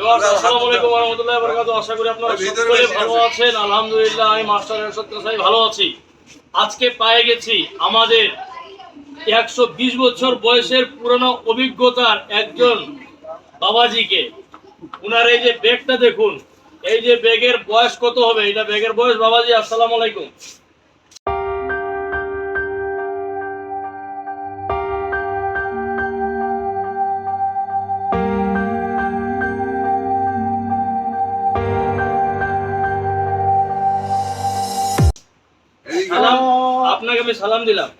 এবার আসসালামু আলাইকুম ওয়া রাহমাতুল্লাহি ওয়া বারাকাতুহু। আশা করি আপনারা সকলে ভালো আছেন। আলহামদুলিল্লাহ আমি মাস্টার এরশাদ কাসাই ভালো আছি। আজকে পেয়ে গেছি আমাদের একশো বিশ বছর বয়সের পুরনো অভিজ্ঞতার একজন বাবাজিকে। উনার এই যে ব্যাগটা দেখুন এই যে ব্যাগের বয়স কত হবে? এটা ব্যাগের বয়স বাবাজি আসসালামু আলাইকুম। আমি সালাম দিলাম।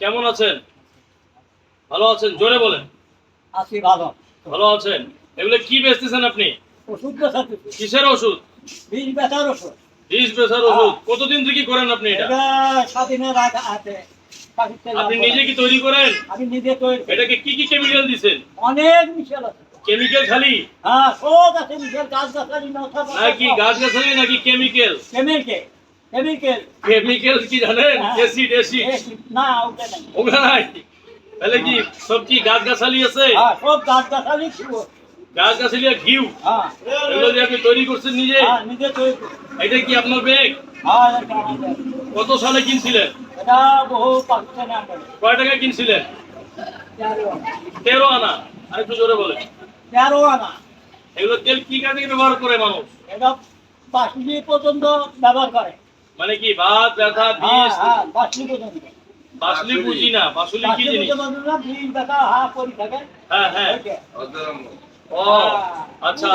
কেমন আছেন? ভালো আছেন? জোরে বলেন। আছি ভালো। ভালো আছেন? এগুলো কি বেচতেছেন আপনি? ওষুধ কিসের ওষুধ? বীজ বেচার ওষুধ। বিষ বেচার ওষুধ। কতদিন থেকে করেন আপনি এটা? এটা স্বাধীনের আগে আপনি নিজে কি তৈরি করেন? আমি নিজে তৈরি এটাকে কি কি কেমিক্যাল অনেক মিশেল আছে। কেমিক্যাল খালি? হ্যাঁ সব আছে মিশেল। গাছ গাছালি নথা নাকি গাছ গাছালি নাকি কেমিক্যাল? কেমিক্যাল। কেমিক্যাল কেমিক্যাল কি জানেন। অ্যাসিড অ্যাসিড না ওটা নাই। তাহলে কি সব কি গাছ গাছালি আছে? হ্যাঁ সব গাছ গাছালি ছিল। গাছ গাছালি আর ঘিউ। হ্যাঁ। এগুলো দিয়ে আপনি তৈরি করছেন নিজে? হ্যাঁ নিজে তৈরি এটা কি আপনার ব্যাগ? হ্যাঁ কত সালে কিনছিলেন? এটা বহু কয় টাকা কিনছিলেন? তেরো আনা। তেরো আনা। আর একটু জোরে বলে তেরো আনা। এগুলো তেল কি কাজে ব্যবহার করে মানুষ? এটা বাসলি পর্যন্ত ব্যবহার করে। মানে কি ভাত ব্যথা হ্যাঁ বিষ? হ্যাঁ বাসলি পর্যন্ত। বাসলি বুঝি না বাসলি কি জিনিস? না হা থাকে। হ্যাঁ হ্যাঁ। ও আচ্ছা।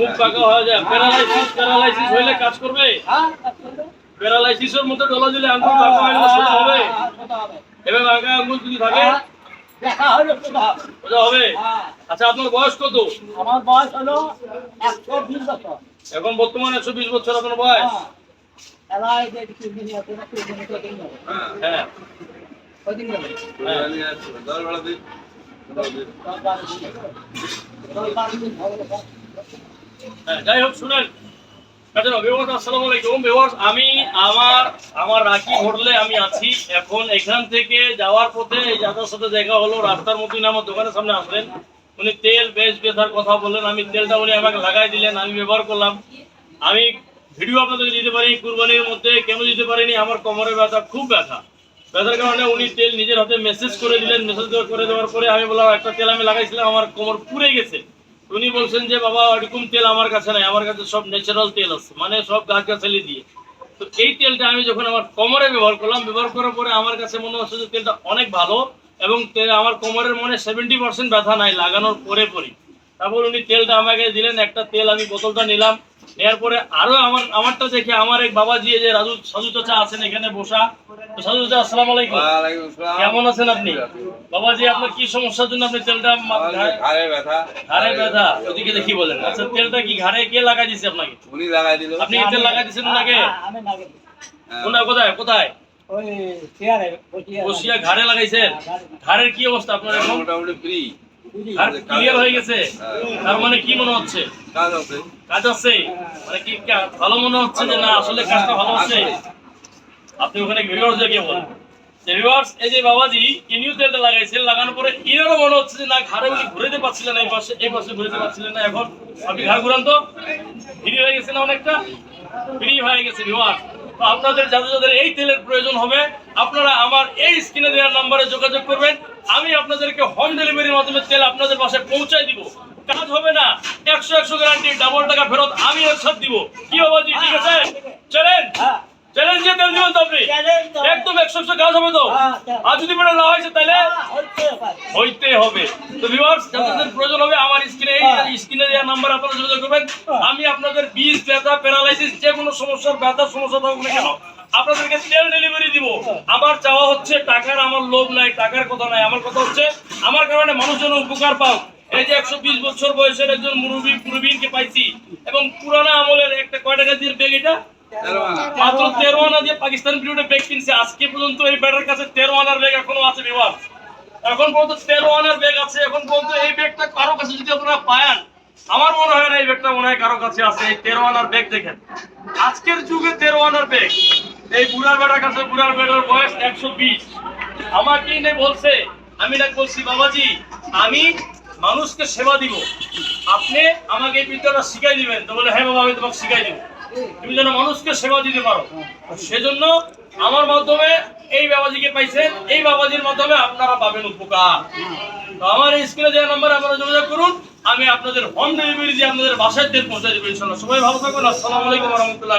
মুখ পাকা। হয়ে যায়। প্যারালাইসিস প্যারালাইসিস হইলে কাজ করবে? হ্যাঁ। প্যারালাইসিসের মধ্যে ডলা দিলে আঙ্গুল পাকা হয়ে সোজা হবে? হ্যাঁ, হ্যাঁ, এবং আগা আঙ্গুল যদি থাকে? হ্যাঁ, সোজা হবে। হ্যাঁ, আচ্ছা আপনার বয়স কত? আমার বয়স হলো একশো বিশ বছর। এখন বর্তমানে একশো বিশ বছর আপনার বয়স? যাই হোক শুনেন। আচ্ছা ভিউয়ার্স আসসালামু আলাইকুম। ভিউয়ার্স আমি আমার আমার রাখি হোটেলে আমি আছি। এখন এখান থেকে যাওয়ার পথে এই যাদের সাথে দেখা হলো। রাস্তার উনি আমার দোকানের সামনে আসলেন। উনি তেল বেশ বেচার কথা বললেন। আমি তেলটা উনি আমাকে লাগাই দিলেন। আমি ব্যবহার করলাম। আমি ভিডিও আপনাদেরকে দিতে পারি, কুরবানির মধ্যে কেন দিতে পারিনি, আমার কোমরে ব্যথা, খুব ব্যথা। ব্যথার কারণে উনি তেল নিজের হাতে মেসেজ করে দিলেন মেসেজ করে দেওয়ার পরে আমি বললাম, একটা তেল আমি লাগাইছিলাম, আমার কোমর পুড়ে গেছে। উনি বলছেন যে, বাবা এরকম তেল আমার কাছে নাই, আমার কাছে সব ন্যাচারাল তেল আছে মানে সব গাছ গাছালি দিয়ে। তো এই তেলটা আমি যখন আমার কোমরে ব্যবহার করলাম, ব্যবহার করার পরে আমার কাছে মনে হচ্ছে যে, তেলটা অনেক ভালো এবং আমার কোমরের মনে সেভেন্টি পার্সেন্ট ব্যথা নাই, লাগানোর পরে পরে তারপর উনি তেলটা আমাকে দিলেন, একটা তেল আমি বোতলটা নিলাম নেওয়ার পরে আরও আমার আমারটা দেখে আমার এক বাবাজি এই যে রাজু সাজু চাচা আছেন এখানে বসা। তো সাজু চাচা আসসালামু আলাইকুম। কেমন আছেন আপনি? বাবাজি আপনার কি সমস্যার জন্য আপনি তেলটা ঘাড়ে- ঘাড়ে ব্যথা। ঘাড়ে ব্যথা। ওদিকে দেখি বলেন। আচ্ছা তেলটা কি ঘাড়ে কে লাগাই দিছে আপনাকে? উনি লাগাই দিল। আপনি তেল লাগাই দিছেন ওনাকে? হ্যাঁ, আমি লাগিয়ে দিই। কোনটা কোথায় কোথায়? ওই চেয়ারে বসিয়ে বসিয়া ঘাড়ে লাগাইছেন? ঘাড়ের কি অবস্থা আপনার এখন? মোটামুটি ফ্রি। ঘাড় ক্লিয়ার হয়ে গেছে? তার মানে কি মনে হচ্ছে? কাজ আছে। কাজ আছে? মানে কি ভালো মনে হচ্ছে যে না আসলে কাজটা ভালো হচ্ছে? আপনি ওখানে ভিউয়ার্স দেখে বলেন। ভিউয়ার্স এই যে বাবাজি ইনিউ তেলটা লাগাইছেন লাগানোর পরে ইনারও মনে হচ্ছে যে না ঘাড়ে উনি ঘুরাতে পারছিলেন না এই পাশে এই পাশে ঘুরাতে পারছিলেন না। এখন আপনি ঘাড় ঘুরান তো। ফ্রি হয়ে গেছে না অনেকটা? ফ্রি হয়ে গেছে ভিউয়ার্স তো আপনাদের যাদের যাদের এই তেলের প্রয়োজন হবে আপনারা আমার এই স্ক্রিনে দেওয়ার নাম্বারে যোগাযোগ করবেন। আমি আপনাদেরকে হোম ডেলিভারির মাধ্যমে তেল আপনাদের বাসায় পৌঁছাই দিব। কাজ হবে না। একশো একশো গ্যারান্টি ডাবল টাকা ফেরত আমি এর সাথ দিব। কি বাবাজি ঠিক আছে? চলেন হ্যাঁ, চ্যালেঞ্জ দিয়ে তেল দিবেন তো আপনি? একদম একশো একশো কাজ হবে তো? হ্যাঁ, আর যদি না হয়েছে তাহলে? হ্যাঁ। হইতে হবে। তো ভিউয়ার্স যাদের প্রয়োজন হবে আমার স্ক্রিনে এই স্ক্রিনে দেওয়া নাম্বার আপনারা যোগাযোগ করবেন। আমি আপনাদের বিষ ব্যথা প্যারালাইসিস যে কোনো সমস্যার ব্যথার সমস্যা থাকুক না কেন আপনাদেরকে তেল ডেলিভারি দিব। আমার চাওয়া হচ্ছে টাকার আমার লোভ নাই টাকার কথা নাই। আমার কথা হচ্ছে আমার কারণে মানুষ যেন উপকার পাও এই যে একশো বিশ বছর বয়সের একজন মুরব্বী প্রবীণকে পাইছি এবং পুরানা আমলের একটা কয় টাকা দিয়ে বেগ এটা মাত্র তেরো আনা দিয়ে পাকিস্তান পিরিয়ডে ব্যাগ কিনছে। আজকে পর্যন্ত এই ব্যাটার কাছে তেরো আনার ব্যাগ এখনও আছে বিভাগ এখন পর্যন্ত তেরো আনার ব্যাগ আছে। এখন পর্যন্ত এই ব্যাগটা কারও কাছে যদি আপনারা পায়ান আমার মনে হয় না এই ব্যাগটা মনে হয় কারও কাছে আছে। এই তেরো আনার ব্যাগ দেখেন। আজকের যুগে তেরো আনার ব্যাগ। এই বুড়ার বেটার কাছে বুড়ার বেটার বয়স একশো বিশ। আমাকে নেই বলছে আমি না বলছি বাবাজি আমি মানুষকে সেবা দিব। আপনি আমাকে এই বিদ্যাটা শিখাই দিবেন। তো বলে হ্যাঁ বাবা, আমি তোমাকে শিখাই দিব। তুমি যেন মানুষকে সেবা দিতে পারো। সেজন্য আমার মাধ্যমে এই বাবাজিকে পাইছেন। এই বাবাজির মাধ্যমে আপনারা পাবেন উপকার। তো আমার এই স্ক্রিনে যে নাম্বারে আপনারা যোগাযোগ করুন। আমি আপনাদের হোম ডেলিভারি দিয়ে আপনাদের বাসায় তেল পৌঁছে দেবো ইনশাল্লাহ। সবাই ভালো থাকুন। আসসালামু আলাইকুম রহমতুল্লাহ